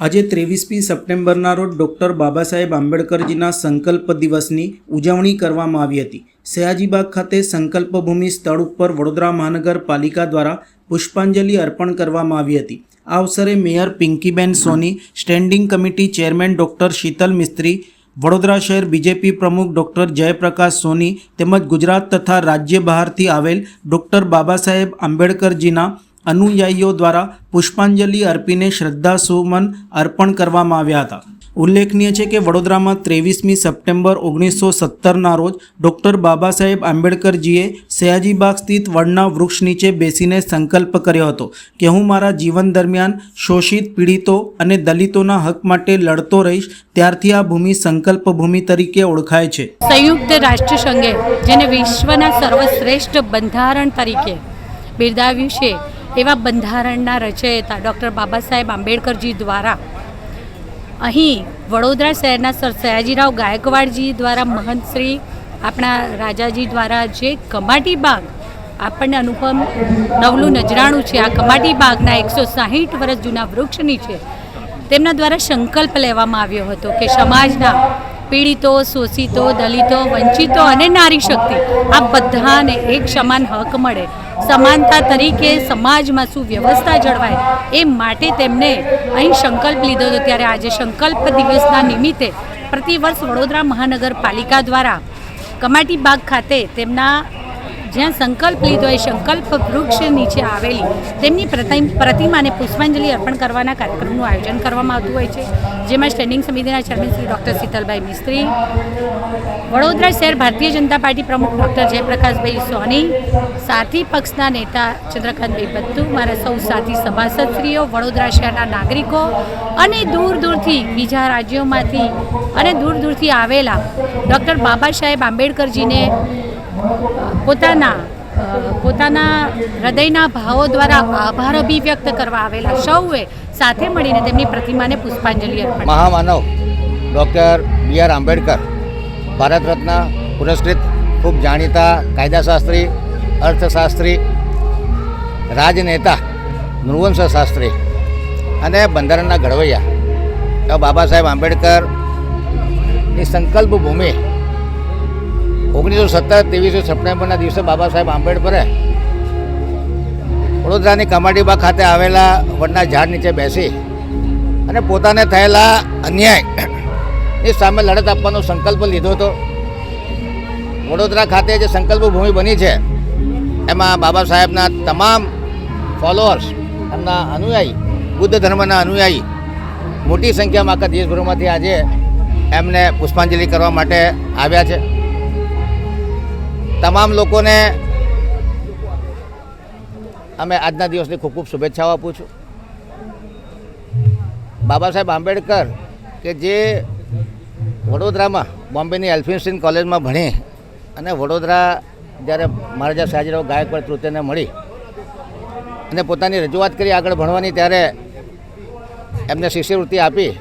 આજે ત્રેવીસમી સપ્ટેમ્બરના રોજ ડૉક્ટર બાબા સાહેબ આંબેડકરજીના સંકલ્પ દિવસની ઉજવણી કરવામાં આવી હતી. સયાજીબાગ ખાતે સંકલ્પભૂમિ સ્થળ ઉપર વડોદરા મહાનગરપાલિકા દ્વારા પુષ્પાંજલિ અર્પણ કરવામાં આવી હતી. આ અવસરે mayor Pinkiben Soni, standing committee chairman doctor Shital Mistry, Vadodara શહેર બીજેપી પ્રમુખ ડૉક્ટર જયપ્રકાશ સોની તેમજ ગુજરાત તથા રાજ્ય બહારથી આવેલ ડૉક્ટર બાબા સાહેબ આંબેડકરજીના અનુયાયીઓ દ્વારા પુષ્પાંજલિ અર્પીને શ્રદ્ધાસુમન અર્પણ કરવામાં આવ્યા હતા. ઉલ્લેખનીય છે કે વડોદરામાં ત્રેવીસમી સપ્ટેમ્બર ઓગણીસો સત્તરના રોજ ડૉક્ટર બાબા સાહેબ આંબેડકરજીએ સયાજીબાગ સ્થિત વડના વૃક્ષ નીચે બેસીને સંકલ્પ કર્યો હતો કે હું મારા જીવન દરમિયાન શોષિત પીડિતો અને દલિતોના હક માટે લડતો રહીશ, ત્યારથી આ ભૂમિ સંકલ્પ ભૂમિ તરીકે ઓળખાય છે. સંયુક્ત રાષ્ટ્ર સંઘે, જેને વિશ્વના સર્વશ્રેષ્ઠ બંધારણ તરીકે બિરદાવ્યું છે એવા બંધારણના રચયિતા ડૉક્ટર બાબા સાહેબ આંબેડકરજી દ્વારા. અહીં વડોદરા શહેરના સર સયાજીરાવ ગાયકવાડજી દ્વારા મહંત શ્રી, આપણા રાજાજી દ્વારા જે કમાટી બાગ આપણને અનુપમ નવલું નજરાણું છે, આ કમાટી બાગના એકસો સાહીઠ વર્ષ જૂના વૃક્ષની છે. તેમના દ્વારા સંકલ્પ લેવામાં આવ્યો હતો કે સમાજના પીડિતો, શોષિતો, દલિતો, વંચિતો અને નારી શક્તિ, આ બધાને એક સમાન હક મળે. સમાનતા તરીકે સમાજમાં શું વ્યવસ્થા જળવાય. એ માટે તેમને અહીં સંકલ્પ લીધો હતો. ત્યારે આજે સંકલ્પ દિવસના નિમિત્તે પ્રતિવર્ષ વડોદરા મહાનગરપાલિકા દ્વારા કમાટી બાગ ખાતે તેમના જ્યાં સંકલ્પ લીધો એ સંકલ્પ વૃક્ષ નીચે આવેલી તેમની પ્રતિમાને પુષ્પાંજલિ અર્પણ કરવાના કાર્યક્રમનું આયોજન કરવામાં આવતું હોય છે. જેમાં સ્ટેન્ડિંગ સમિતિના ચેરમેન શ્રી ડૉક્ટર શીતલભાઈ મિસ્ત્રી, વડોદરા શહેર ભારતીય જનતા પાર્ટી પ્રમુખ ડૉક્ટર જયપ્રકાશભાઈ સોની, સાથી પક્ષના નેતા ચંદ્રકાંતભાઈ બત્તુ, મારા સૌ સાથી સભાસદશ્રીઓ, વડોદરા શહેરના નાગરિકો અને દૂર દૂરથી બીજા રાજ્યોમાંથી અને દૂર દૂરથી આવેલા ડૉક્ટર બાબા સાહેબ આંબેડકરજીને પોતાના પોતાના હૃદયના ભાવો દ્વારા આભાર અભિવ્યક્ત કરવા આવેલા સૌએ સાથે મળીને તેમની પ્રતિમાને પુષ્પાંજલિ અર્પણ મહામાનવ doctor B R Ambedkar Bharat Ratna પુરસ્કૃત, ખૂબ જાણીતા કાયદાશાસ્ત્રી, અર્થશાસ્ત્રી, રાજનેતા નૃવંશ શાસ્ત્રી અને બંધારણના ઘડવૈયા. બાબા સાહેબ આંબેડકરની સંકલ્પ ભૂમિ ઓગણીસો સત્તર ત્રેવીસો સપ્ટેમ્બરના દિવસે બાબા સાહેબ આંબેડકરે વડોદરાની કમાટીબા ખાતે આવેલા વડના ઝાડ નીચે બેસી અને પોતાને થયેલા અન્યાય એ સામે લડત આપવાનો સંકલ્પ લીધો હતો. વડોદરા ખાતે જે સંકલ્પ ભૂમિ બની છે, એમાં બાબા સાહેબના તમામ ફોલોઅર્સ એમના અનુયાયી, બુદ્ધ ધર્મના અનુયાયી, મોટી સંખ્યામાં આખા દેશભરમાંથી આજે એમને પુષ્પાંજલિ કરવા માટે આવ્યા છે. તમામ લોકોને અમે આજના દિવસની ખૂબ ખૂબ શુભેચ્છાઓ આપું છું. બાબા સાહેબ આંબેડકર કે જે વડોદરામાં બોમ્બેની એલ્ફિન્સ્ટીન કોલેજમાં ભણી અને વડોદરા જ્યારે મહારાજા સયાજીરાવ ગાયકવાડ તૃતીયને મળી અને પોતાની રજૂઆત કરી આગળ ભણવાની ત્યારે એમને શિષ્યવૃત્તિ આપી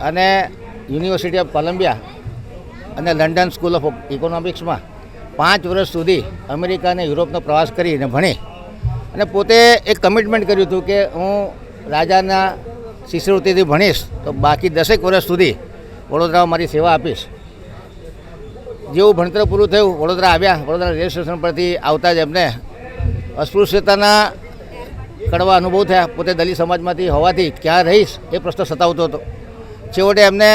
અને university of Columbia and London school of ઇકોનોમિક્સમાં પાંચ વર્ષ સુધી અમેરિકા અને યુરોપનો પ્રવાસ કરીને ભણી. અને પોતે એક કમિટમેન્ટ કર્યું હતું કે હું રાજાના શિષ્યવૃત્તિથી ભણીશ, તો બાકી દસેક વર્ષ સુધી વડોદરામાં મારી સેવા આપીશ. જેવું ભણતર પૂરું થયું, વડોદરા આવ્યા, વડોદરા રેલવે સ્ટેશન પરથી આવતા જ એમને અસ્પૃશ્યતાના કડવા અનુભવ થયા. પોતે દલિત સમાજમાંથી હોવાથી ક્યાં રહીશ એ પ્રશ્ન સતાવતો હતો. છેવટે એમને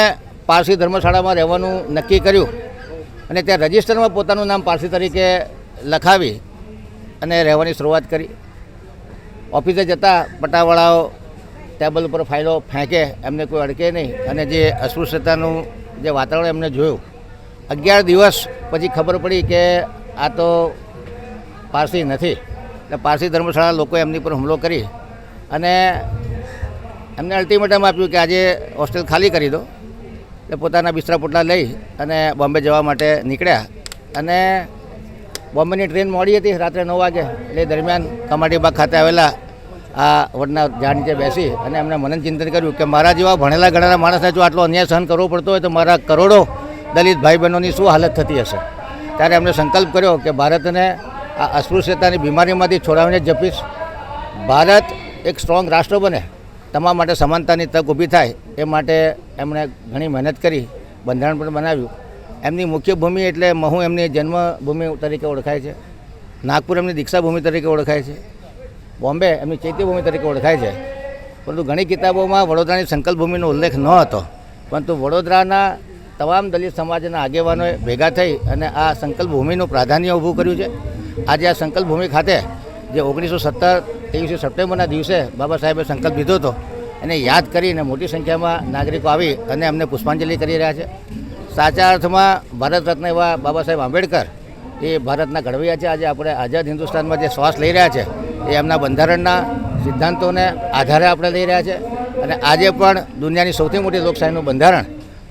પારસી ધર્મશાળામાં રહેવાનું નક્કી કર્યું. અને ત્યાં રજિસ્ટરમાં પોતાનું નામ પારસી તરીકે લખાવી અને રહેવાની શરૂઆત કરી. ઓફિસે જતા પટાવાળાઓ ટેબલ ઉપર ફાઇલો ફેંકે, એમને કોઈ અડકે નહીં. અને જે અસ્પૃશ્યતાનું જે વાતાવરણ એમને જોયું, અગિયાર દિવસ પછી ખબર પડી કે આ તો પારસી નથી. એટલે પારસી ધર્મશાળા લોકોએ એમની પર હુમલો કરી અને એમને અલ્ટિમેટમ આપ્યું કે આજે હોસ્ટેલ ખાલી કરી દો. એટલે પોતાના બિસ્તરા પોટલા લઈ અને બોમ્બે જવા માટે નીકળ્યા. અને બોમ્બેની ટ્રેન મોડી હતી રાત્રે નવ વાગે. એટલે દરમિયાન કમાટીબાગ ખાતે આવેલા આ વડના ઝાડ નીચે બેસી અને એમણે મનન ચિંતન કર્યું કે મારા જેવા ભણેલા ગણેલા માણસને જો આટલો અન્યાય સહન કરવો પડતો હોય તો મારા કરોડો દલિત ભાઈ બહેનોની શું હાલત થતી હશે? ત્યારે એમણે સંકલ્પ કર્યો કે ભારતને આ અસ્પૃશ્યતાની બીમારીમાંથી છોડાવીને જપીશ. ભારત એક સ્ટ્રોંગ રાષ્ટ્ર બને. તમામ માટે સમાનતાની તક ઊભી થાય એ માટે એમણે ઘણી મહેનત કરી, બંધારણ પણ બનાવ્યું. એમની મુખ્ય ભૂમિ એટલે મહુ એમની જન્મભૂમિ તરીકે ઓળખાય છે. નાગપુર એમની દીક્ષાભૂમિ તરીકે ઓળખાય છે. બોમ્બે એમની ચૈત્યભૂમિ તરીકે ઓળખાય છે. પરંતુ ઘણી કિતાબોમાં વડોદરાની સંકલ્પભૂમિનો ઉલ્લેખ ન હતો. પરંતુ વડોદરાના તમામ દલિત સમાજના આગેવાનોએ ભેગા થઈ અને આ સંકલ્પભૂમિનું પ્રાધાન્ય ઊભું કર્યું છે. આજે આ સંકલ્પભૂમિ ખાતે જે ઓગણીસો સત્તર ત્રેવીસમી સપ્ટેમ્બરના દિવસે બાબા સાહેબે સંકલ્પ લીધો હતો. એને યાદ કરીને મોટી સંખ્યામાં નાગરિકો આવી અને એમને પુષ્પાંજલિ કરી રહ્યા છે. સાચા અર્થમાં ભારત રત્ન એવા બાબા સાહેબ આંબેડકર, એ ભારતના ઘડવૈયા છે. આજે આપણે આઝાદ હિન્દુસ્તાનમાં જે શ્વાસ લઈ રહ્યા છે, એ એમના બંધારણના સિદ્ધાંતોને આધારે આપણે લઈ રહ્યા છે. અને આજે પણ દુનિયાની સૌથી મોટી લોકશાહીનું બંધારણ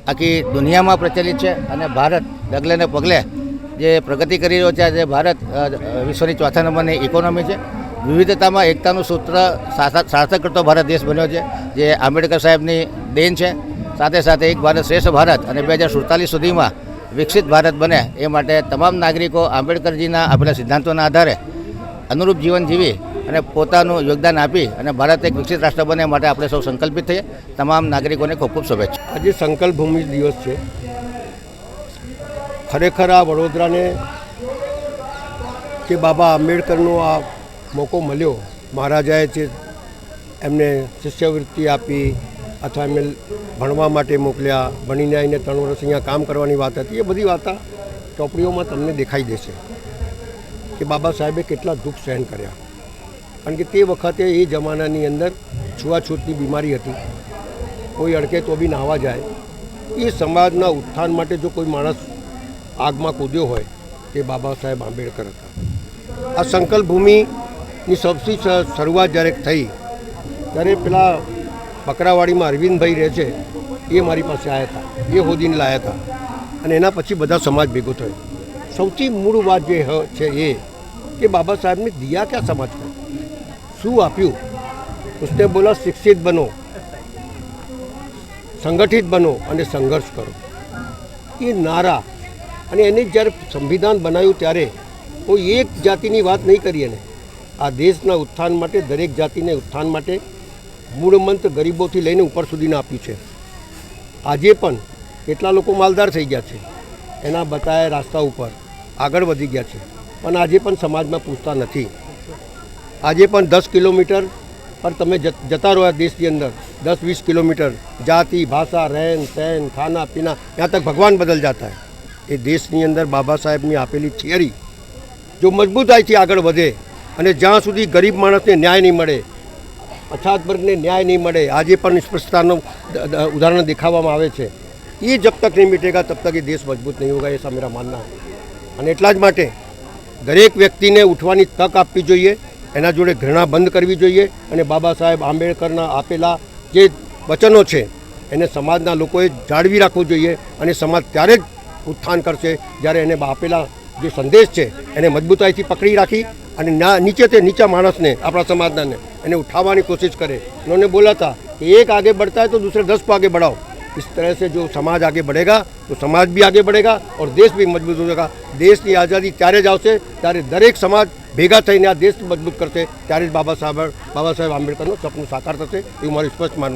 આખી દુનિયામાં પ્રચલિત છે અને ભારત ડગલે ને પગલે જે પ્રગતિ કરી રહ્યો છે, આજે ભારત વિશ્વની ચોથા નંબરની ઇકોનોમી છે. વિવિધતામાં એકતાનું સૂત્ર સાર્થક કરતો ભારત દેશ બન્યો છે, જે આંબેડકર સાહેબની દેન છે. સાથે સાથે એક ભારત શ્રેષ્ઠ ભારત અને બે હજાર સુડતાલીસ સુધીમાં વિકસિત ભારત બને એ માટે તમામ નાગરિકો આંબેડકરજીના આપેલા સિદ્ધાંતોના આધારે અનુરૂપ જીવન જીવી અને પોતાનું યોગદાન આપી અને ભારત એક વિકસિત રાષ્ટ્ર બને માટે આપણે સૌ સંકલ્પિત થઈએ. તમામ નાગરિકોને ખૂબ ખૂબ શુભેચ્છા. આજે સંકલ્પ ભૂમિ દિવસ છે. ખરેખર આ વડોદરાને કે બાબા આંબેડકરનું આ મોકો મળ્યો. મહારાજાએ જે એમને શિષ્યવૃત્તિ આપી અથવા એમને ભણવા માટે મોકલ્યા, ભણીને આવીને ત્રણ વર્ષ અહીંયા કામ કરવાની વાત હતી, એ બધી વાતા ચોપડીઓમાં તમને દેખાઈ દેશે કે બાબા સાહેબે કેટલા દુઃખ સહન કર્યા. કારણ કે તે વખતે એ જમાનાની અંદર છૂઆછૂતની બીમારી હતી. કોઈ અડકે તો બી નાહવા જાય. એ સમાજના ઉત્થાન માટે જો કોઈ માણસ આગમાં કૂદ્યો હોય, તે બાબા સાહેબ આંબેડકર હતા. આ સંકલ્પ ની સૌથી શરૂઆત જ્યારે થઈ, ત્યારે પેલા બકરાવાડીમાં અરવિંદભાઈ રહે છે, એ મારી પાસે આવ્યા હતા, એ હોદીને લાયા હતા. અને એના પછી બધા સમાજ ભેગો થયો. સૌથી મૂળ વાત જે છે એ, કે બાબા સાહેબની દિયા ક્યાં સમાજને શું આપ્યું? ઉસને બોલા, શિક્ષિત બનો, સંગઠિત બનો અને સંઘર્ષ કરો. એ નારા અને એને જ્યારે સંવિધાન બનાવ્યું ત્યારે કોઈ એક જાતિની વાત નહીં કરી એને. આ દેશના ઉત્થાન માટે, દરેક જાતિને ઉત્થાન માટે મૂળમંત્ર ગરીબોથી લઈને ઉપર સુધીને આપ્યું છે. આજે પણ કેટલા લોકો માલદાર થઈ ગયા છે. એના બતાયા રાસ્તા ઉપર આગળ વધી ગયા છે. પણ આજે પણ સમાજમાં પૂછતા નથી. આજે પણ દસ કિલોમીટર પર તમે જતા રહો આ દેશની અંદર. દસ વીસ કિલોમીટર જાતિ, ભાષા, રહેન, સહેન, ખાના, પીના ત્યાં તક ભગવાન બદલ જતા એ દેશની અંદર બાબા સાહેબની આપેલી થિયરી જો મજબૂતાઈથી આગળ વધે અને જ્યાં સુધી ગરીબ માણસને ન્યાય નહીં મળે, પછાત વર્ગને ન્યાય નહીં મળે, આજે પણ દ- ઉદાહરણ દેખાવામાં આવે છે. એ જબ તક નહીં મિટેગા તબ તક એ દેશ મજબૂત નહીં હોગા એસા મેરા માનના. અને એટલા જ માટે દરેક વ્યક્તિને ઉઠવાની તક આપવી જોઈએ, એના જોડે ઘૃણા બંધ કરવી જોઈએ અને બાબા સાહેબ આંબેડકરના આપેલા જે વચનો છે, એને સમાજના લોકોએ જાળવી રાખવું જોઈએ અને સમાજ ત્યારે જ ઉત્થાન કરશે જ્યારે એને આપેલા જે સંદેશ છે, એને મજબૂતાઈથી પકડી રાખી અને ના નીચે તે નીચા માણસને આપણા સમાજનાને એને ઉઠાવવાની कोशिश करे उन्होंने बोला था कि एक आगे बढ़ता है तो दूसरे दस को आगे बढ़ाओ इस तरह से जो समाज आगे बढ़ेगा तो समाज भी आगे बढ़ेगा और देश भी मजबूत हो जाएगा દેશની આઝાદી ત્યારે જ આવશે ત્યારે દરેક સમાજ ભેગા થઈને આ દેશ મજબૂત કરશે ત્યારે જ બાબા સાહેબ બાબા સાહેબ આંબેડકરનું સપનું સાકાર થશે એવું મારું સ્પષ્ટ માનવું છે